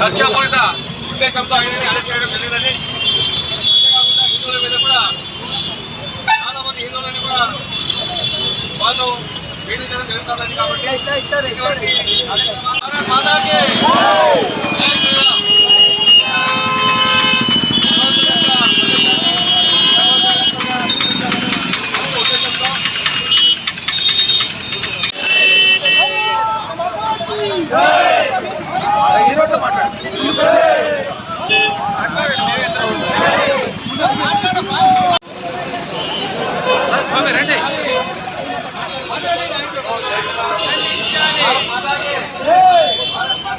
సత్యపూరిత ఉద్దేశంతో ఆయనని అరెస్ట్ చేయడం జరిగిందని. అంతేకాకుండా హిందువుల మీద కూడా చాలా మంది హిందువులని కూడా వాళ్ళు వేధించడం జరుగుతుందని కాబట్టి మాతాకి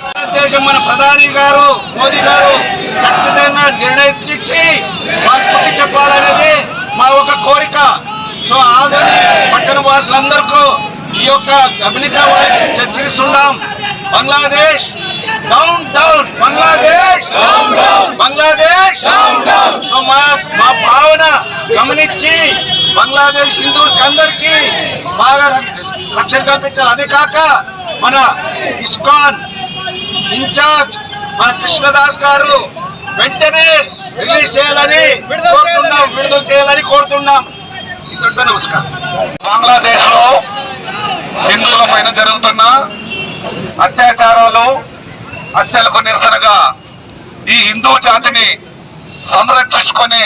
భారతదేశం మన ప్రధాని గారు మోదీ గారు ఖచ్చితంగా నిర్ణయించి వారి చెప్పాలనేది మా ఒక కోరిక. సో ఆదరి పట్టణ వాసులందరికీ ఈ యొక్క గమనిక వారికి హెచ్చరిస్తున్నాం. Bangladesh down down Bangladesh Bangladesh so మా మా భావన గమనించి బంగ్లాదేశ్ హిందూస్ అందరికీ బాగా రక్షణ కల్పించాలి. అదే కాక మన ఇస్కాన్ ఇన్ఛార్జ్ మన కృష్ణదాస్ గారు వెంటనే రిలీజ్ చేయాలని కోరుతున్నాం. విడుదల చేయాలని కోరుతున్నాం. ఇంతటితో నమస్కారం. బంగ్లాదేశ్లో హిందువుల పైన జరుగుతున్న అత్యాచారాలు హత్యలకు నిరసనగా ఈ హిందూ జాతిని సంరక్షించుకునే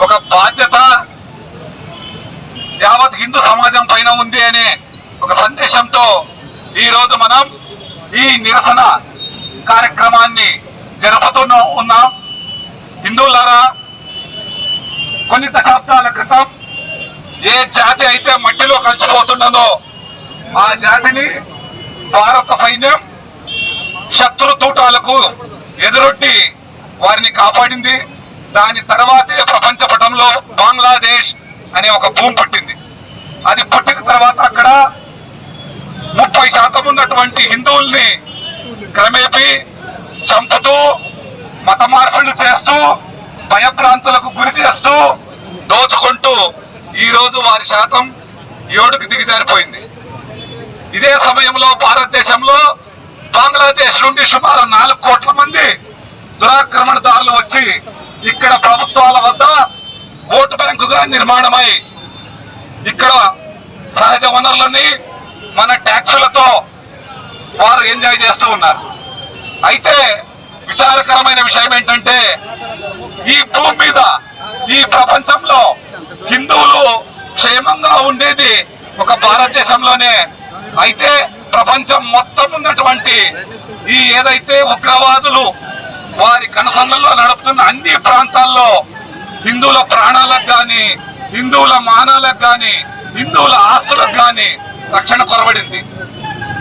ఒక బాధ్యత యావత్ హిందూ సమాజం పైన ఉంది అనే ఒక సందేశంతో ఈరోజు మనం ఈ నిరసన కార్యక్రమాన్ని జరుపుతూ ఉన్నాం. హిందువులారా కొన్ని దశాబ్దాల క్రితం ఏ జాతి అయితే మట్టిలో కలిసిపోతున్నదో ఆ జాతిని భారత సైన్యం శత్రు తూటాలకు ఎదురొడ్డి వారిని కాపాడింది. దాని తర్వాతే ప్రపంచ పటంలో బంగ్లాదేశ్ అనే ఒక భూమి పుట్టింది. అది పుట్టిన తర్వాత అక్కడ ముప్పై శాతం ఉన్నటువంటి హిందువుల్ని క్రమేపీ చంపుతూ మత మార్పులు చేస్తూ భయభ్రాంతులకు గురి చేస్తూ దోచుకుంటూ ఈరోజు వారి శాతం ఏడుకు దిగజారిపోయింది ఇదే సమయంలో భారతదేశంలో బంగ్లాదేశ్ నుండి సుమారు నాలుగు కోట్ల మంది దురాక్రమణదారులు వచ్చి ఇక్కడ ప్రభుత్వాల వద్ద ఓటు బ్యాంకుగా నిర్మాణమై ఇక్కడ సహజ వనరులని మన ట్యాక్సులతో వారు ఎంజాయ్ చేస్తూ ఉన్నారు. అయితే విచారకరమైన విషయం ఏంటంటే ఈ భూమి మీద ఈ ప్రపంచంలో హిందువులు క్షేమంగా ఉండేది ఒక భారతదేశంలోనే. అయితే ప్రపంచం మొత్తం ఉన్నటువంటి ఈ ఏదైతే ఉగ్రవాదులు వారి కనసన్నల్లో నడుపుతున్న అన్ని ప్రాంతాల్లో హిందువుల ప్రాణాలకు కానీ హిందువుల మానాలకు కానీ హిందువుల ఆస్తులకు కానీ రక్షణ కొరబడింది.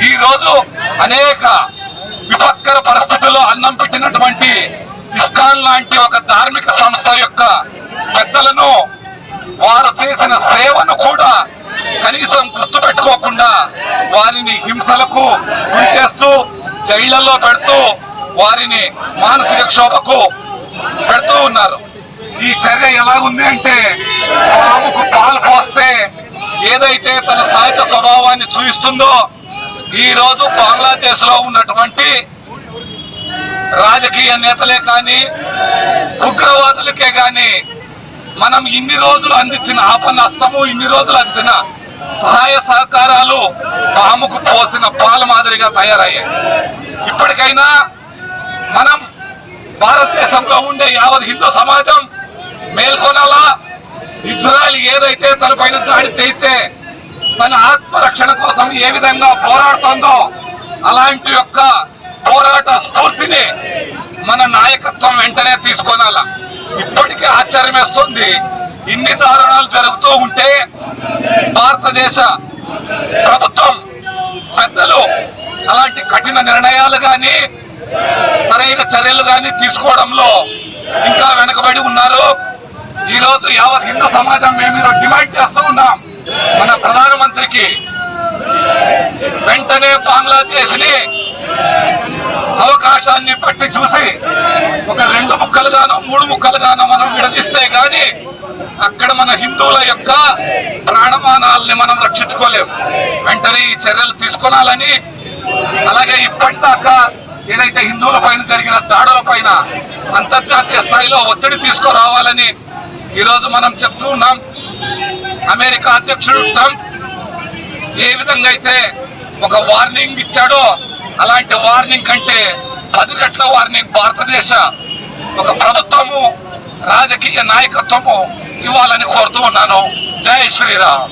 ఈ రోజు అనేక విపత్కర పరిస్థితుల్లో అన్నం పెట్టినటువంటి ఇస్కాన్ లాంటి ఒక ధార్మిక సంస్థ యొక్క పెద్దలను వారు చేసిన సేవను కూడా కనీసం గుర్తు పెట్టుకోకుండా వారిని హింసలకు గురి చేస్తూ జైళ్ళలో పెడుతూ వారిని మానసిక క్షోభకు పెడుతూ ఉన్నారు. ఈ చర్య ఎలా ఉంది అంటే పాముకు పాలు పోస్తే ఏదైతే తన సహజ స్వభావాన్ని చూపిస్తుందో ఈ రోజు బంగ్లాదేశ్లో ఉన్నటువంటి రాజకీయ నేతలే కానీ ఉగ్రవాదులకే కానీ మనం ఇన్ని రోజులు అందించిన ఆపన్నస్తము ఇన్ని రోజులు అందిన సహాయ సహకారాలు పాముకు పోసిన పాల మాదిరిగా తయారయ్యాయి. ఇప్పటికైనా మనం భారతదేశంలో ఉండే యావత్ హిందూ సమాజం మేల్కొనాలా? ఇజ్రాయల్ ఏదైతే తన పైన దాడి చేస్తే తన ఆత్మరక్షణ కోసం ఏ విధంగా పోరాడుతుందో అలాంటి యొక్క పోరాట స్ఫూర్తిని మన నాయకత్వం వెంటనే తీసుకోనాల? ఇప్పటికే ఆశ్చర్యం వేస్తుంది ఇన్ని దారుణాలు జరుగుతూ ఉంటే భారతదేశ ప్రభుత్వం పెద్దలు అలాంటి కఠిన నిర్ణయాలు కానీ సరైన చర్యలు కానీ తీసుకోవడంలో ఇంకా వెనకబడి ఉన్నారు. ఈరోజు యావత్ హిందూ సమాజం మేము డిమాండ్ చేస్తూ ఉన్నాం. మన ప్రధానమంత్రికి వెంటనే బంగ్లాదేశ్ని అవకాశాన్ని పట్టి చూసి ఒక రెండు ముక్కలుగానో మూడు ముక్కలుగానో మనం విడదీస్తే గాని అక్కడ మన హిందువుల యొక్క ప్రాణమానాల్ని మనం రక్షించుకోలేము వెంటనే ఈ చర్యలు తీసుకోవాలని అలాగే ఇప్పటిదాకా ఏదైతే హిందువుల పైన జరిగిన దాడుల పైన అంతర్జాతీయ స్థాయిలో ఒత్తిడి తీసుకురావాలని ఈరోజు మనం చెప్తూ ఉన్నాం. అమెరికా అధ్యక్షుడు ట్రంప్ ఏ విధంగా అయితే ఒక వార్నింగ్ ఇచ్చాడో అలాంటి వార్నింగ్ కంటే పది రెట్ల వార్నింగ్ భారతదేశ ఒక ప్రభుత్వము రాజకీయ నాయకత్వము ఇవ్వాలని కోరుతూ ఉన్నాను. జై శ్రీరామ్.